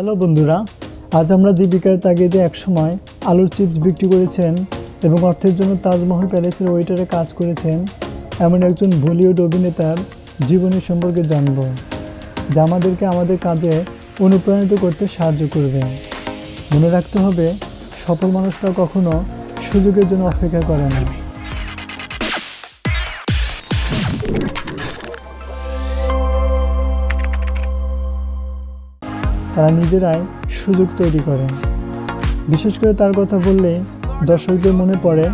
Hello বন্ধুরা, আজ আমরা জীবিকার তাগিদে একসময় আলুর চিপস বিক্রি করেছেন এবং অর্থের জন্য তাজমহল প্যালেসের ওয়েটারে কাজ করেছেন এমন একজন বলিউড অভিনেতার জীবনী সম্পর্কে জানব, যা আমাদেরকে আমাদের কাজে অনুপ্রাণিত করতে সাহায্য করবে। মনে রাখতে হবে, সফল মানুষরা কখনো সুযোগের জন্য অপেক্ষা করে না। তারা নিজেরাই সুযোগ তৈরি করে বিশেষ করে তার কথা বললে দর্শকদের মনে পড়ে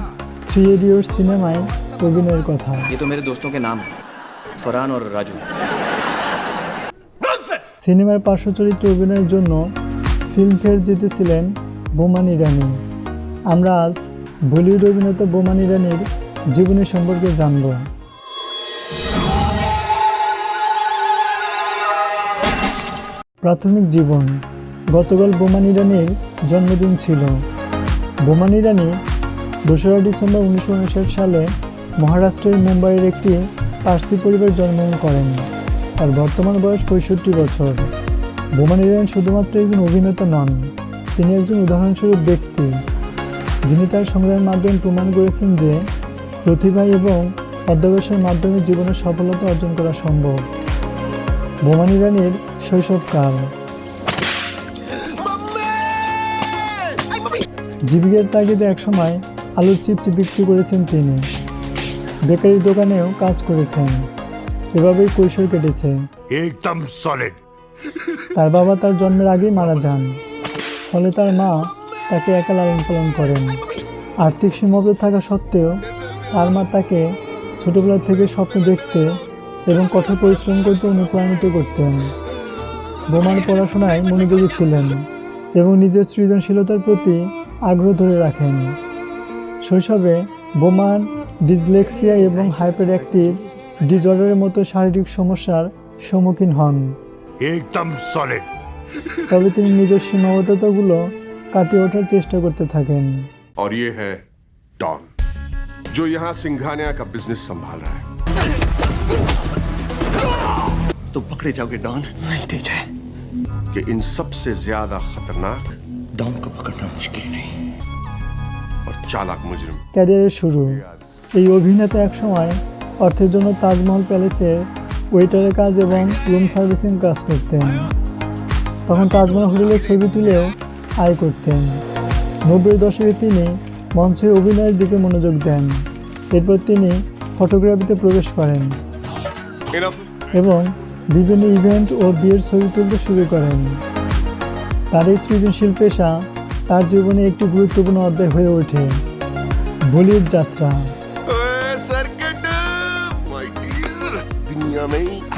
থ্রি ইডিয়ট সিনেমায় অভিনয়ের কথা ये तो मेरे दोस्तों के नाम है फरहान और राजू সিনেমার পার্শ্ব চরিত্রে অভিনয়ের জন্য ফিল্মফেয়ার জিতেছিলেন বোমান ইরানি আমরা আজ বলিউড অভিনেতা বোমান ইরানির জীবনী সম্পর্কে জানব প্রাথমিক জীবন। গতকাল বোমান ইরানির জন্মদিন ছিল। বোমান ইরানি দোসরা ডিসেম্বর উনিশশো উনষাট সালে মহারাষ্ট্রের মুম্বাইয়ের একটি পার্সি পরিবার জন্মগ্রহণ করেন। তার বর্তমান বয়স পঁয়ষট্টি বছর। বোমান ইরানি শুধুমাত্র একজন অভিনেতা নন, তিনি একজন উদাহরণস্বরূপ ব্যক্তি। যিনি তার সংগ্রামের মাধ্যমে প্রমাণ করেছেন যে প্রতিভা এবং অধ্যবসায়ের মাধ্যমে জীবনে সফলতা অর্জন করা সম্ভব। বোমানি রানীর শৈশবকাল জীবিকার তাগিদে একসময় আলুর চিপস বিক্রি করেছেন তিনি। বেকারি দোকানেও কাজ করেছেন। এভাবেই কৈশোর কেটেছে। একদম সলিড তার বাবা তার জন্মের আগেই মারা যান। ফলে তার মা তাকে একা লালন পালন করেন। আর্থিক সীমাবদ্ধ থাকা সত্ত্বেও তার মা তাকে ছোটবেলা থেকে স্বপ্ন দেখতে এবং কঠোর পরিশ্রম করতে অনুপ্রাণিত করতেন বোমার পড়াশোনায় মনোযোগী ছিলেন এবং নিজের সৃজনশীলতার প্রতি আগ্রহ ধরে রাখেন শৈশবে বোমান ডিসলেক্সিয়া এবং হাইপার অ্যাক্টিভ ডিজর্ডারের মতো শারীরিক সমস্যার সম্মুখীন হন एकदम सॉलिड তবে তিনি নিজের সীমাবদ্ধতাগুলো কাটিয়ে ওঠার চেষ্টা করতে থাকেন और ये है डॉन जो यहाँ सिंघानिया का बिजनेस संभाल रहा है तो पकड़े जाओगे डॉन नहीं तेज है कि इन सबसे ज्यादा खतरनाक डॉन को पकड़ना मुश्किल नहीं और चालाक मुजरिम ক্যারিয়ারের শুরু এই অভিনেতা একসময় অর্থের জন্য তাজমহল প্যালেসের ওয়েটারের কাজ এবং রুম সার্ভিসিং কাজ করতেন তখন তাজমহল হোটেলের ছবি তুলেও আয় করতেন নব্বই দশকে তিনি মঞ্চে অভিনয়ের দিকে মনোযোগ দেন এরপর তিনি ফটোগ্রাফিতে প্রবেশ করেন इनफ এবং বিভিন্ন ইভেন্ট ও বিয়ের ছবি তুলতে শুরু করেন। তার এই সৃজনশীল পেশা তার জীবনে একটি গুরুত্বপূর্ণ অধ্যায় হয়ে ওঠে বলিউড যাত্রা।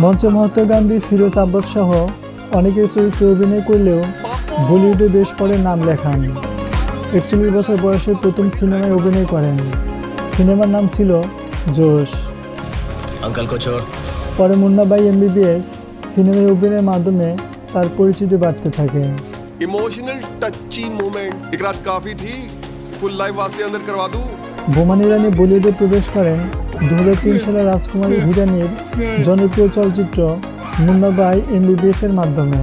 মঞ্চ মহাত্মা গান্ধী ফিরোজ আব্বাস সহ অনেকের চরিত্রে অভিনয় করলেও বলিউডে বেশ পরে নাম লেখান। একচল্লিশ বছর বয়সে প্রথম সিনেমায় অভিনয় করেন। সিনেমার নাম ছিল জোশ। अंकल को छोड़ পরে মুন্নাবাই এমবিবিএস সিনেমায় অভিনয়ের মাধ্যমে তার পরিচিতি বাড়তে থাকে इमोशनल टची मोमेंट एक रात काफी थी फुल लाइव वास्ते अंदर करवा दूं বোমান ইরানি বলিউডে প্রবেশ করেন দু সালে রাজকুমারী হিরানির জনপ্রিয় চলচ্চিত্র মুন্নাবাই এমবিবিএস এর মাধ্যমে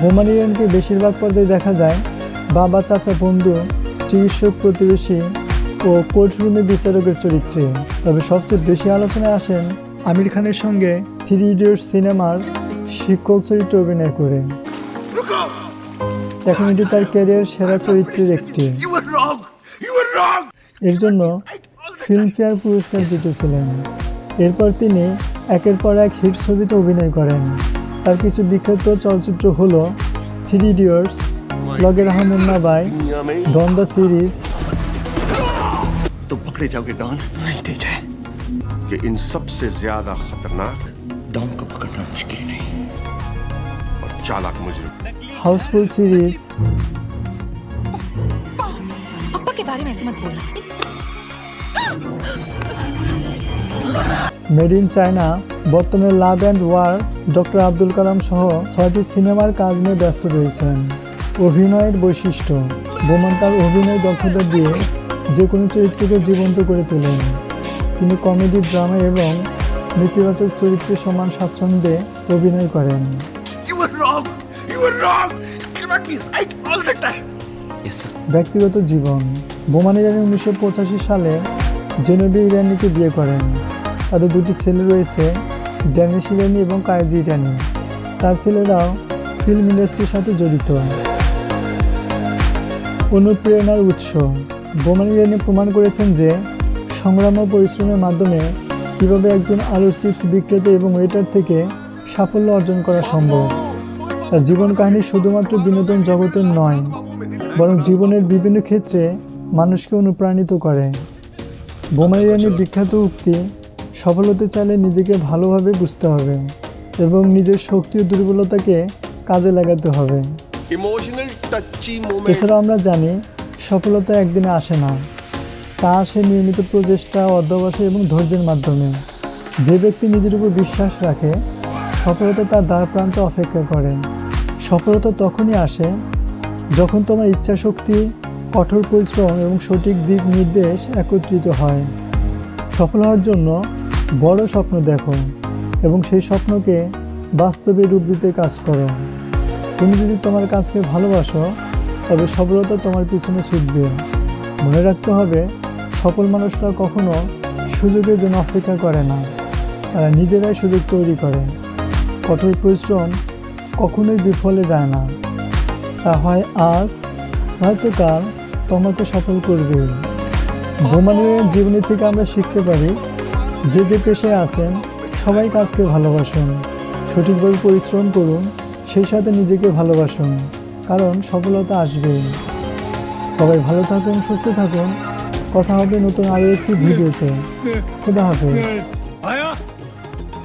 বোমান ইরানিকে বেশিরভাগ পর্যায়ে দেখা যায় বাবা চাচা বন্ধু চিকিৎসক প্রতিবেশী ও কোর্টরুমে বিচারকের চরিত্রে। তবে সবচেয়ে বেশি আলোচনায় আসেন আমির খানের সঙ্গে থ্রি ইডিয়ট সিনেমার শিক্ষক চরিত্রে অভিনয় করে এখন এটি তার ক্যারিয়ার সেরা চরিত্রের একটি। এর জন্য ফিল্মফেয়ার পুরস্কার জিতেছিলেন। এরপর তিনি একের পর এক হিট ছবিতে অভিনয় করেন। তার কিছু বিখ্যাত চলচ্চিত্র হল থ্রি ইডিয়টস লগের আহমেদ নাবাই দন্দা সিরিজ तो पकड़े जाओगे डॉन नहीं तेज है कि इन सबसे ज्यादा खतरनाक डॉन को पकड़ना मुश्किल नहीं और चालाक मुजरिम হাউসফুল সিরিজ पापा के बारे में ऐसे मत बोलना মেড ইন চায়না বর্তমানে love and war doctor Abdul Kalam সহ ছয়টি সিনেমার কাজ নিয়ে ব্যস্ত রয়েছেন অভিনয়ের বৈশিষ্ট্য বোমান তার অভিনয় দক্ষতা দিয়ে যে কোনো চরিত্রকে জীবন্ত করে তোলেন তিনি কমেডি ড্রামা এবং নেতিবাচক চরিত্রে সমান স্বাচ্ছন্দ্যে অভিনয় করেন You were wrong. You were wrong. You cannot be right all the time. Yes, sir. ব্যক্তিগত জীবন বোমান ইরানি উনিশশো পঁচাশি সালে জেনবি ইরানিকে বিয়ে করেন তাদের দুটি ছেলে রয়েছে ড্যানিশ ইরানি এবং কায়েজি ইরানি তার ছেলেরাও ফিল্ম ইন্ডাস্ট্রির সাথে জড়িত অনুপ্রেরণার উৎস বোমান ইরানি প্রমাণ করেছেন যে সংগ্রাম ও পরিশ্রমের মাধ্যমে কীভাবে একজন আলু চিপস বিক্রেতা এবং ওয়েটার থেকে সাফল্য অর্জন করা সম্ভব। তার জীবন কাহিনী শুধুমাত্র বিনোদন জগতের নয় বরং জীবনের বিভিন্ন ক্ষেত্রে মানুষকে অনুপ্রাণিত করে। বোমান ইরানির বিখ্যাত উক্তি সফল হতে চাইলে নিজেকে ভালোভাবে বুঝতে হবে এবং নিজের শক্তি ও দুর্বলতাকে কাজে লাগাতে হবে। এছাড়া আমরা জানি সফলতা একদিনে আসে না। তা আসে নিয়মিত প্রচেষ্টা, অধ্যবসায় এবং ধৈর্যের মাধ্যমে। যে ব্যক্তি নিজের উপর বিশ্বাস রাখে, সফলতা তার দ্বার প্রান্তে অপেক্ষা করে। সফলতা তখনই আসে যখন তোমার ইচ্ছা শক্তি কঠোর পরিশ্রম এবং সঠিক দিক নির্দেশ একত্রিত হয়। সফল হওয়ার জন্য বড় স্বপ্ন দেখো এবং সেই স্বপ্নকে বাস্তবে রূপ দিতে কাজ করো। তুমি যদি তোমার কাজকে ভালোবাসো তবে সফলতা তোমার পিছনে ছুটবে মনে রাখতে হবে, সফল মানুষরা কখনো সুযোগের জন্য অপেক্ষা করে না। তারা নিজেরাই সুযোগ তৈরি করে। কঠোর পরিশ্রম কখনোই বিফলে যায় না। তা হয় আজ, হয়তো কাল তোমাকে সফল করবে। বোমানের জীবনী থেকে আমরা শিখতে পারি, যে যে পেশায় আছেন সবাই কাজকে ভালোবাসুন। সঠিকভাবে পরিশ্রম করুন, সেই সাথে নিজেকে ভালোবাসুন। কারণ সফলতা আসবেই সবাই ভালো থাকুন সুস্থ থাকুন কথা হবে নতুন আরও একটি ভিডিওতে খুদা হাফেজ आया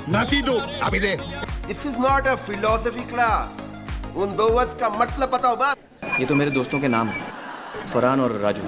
नाती दो अभी दे This is not a philosophy class. उन दो वर्ड्स का मतलब बताओ बस ये तो मेरे दोस्तों के नाम हैं फरहान और राजू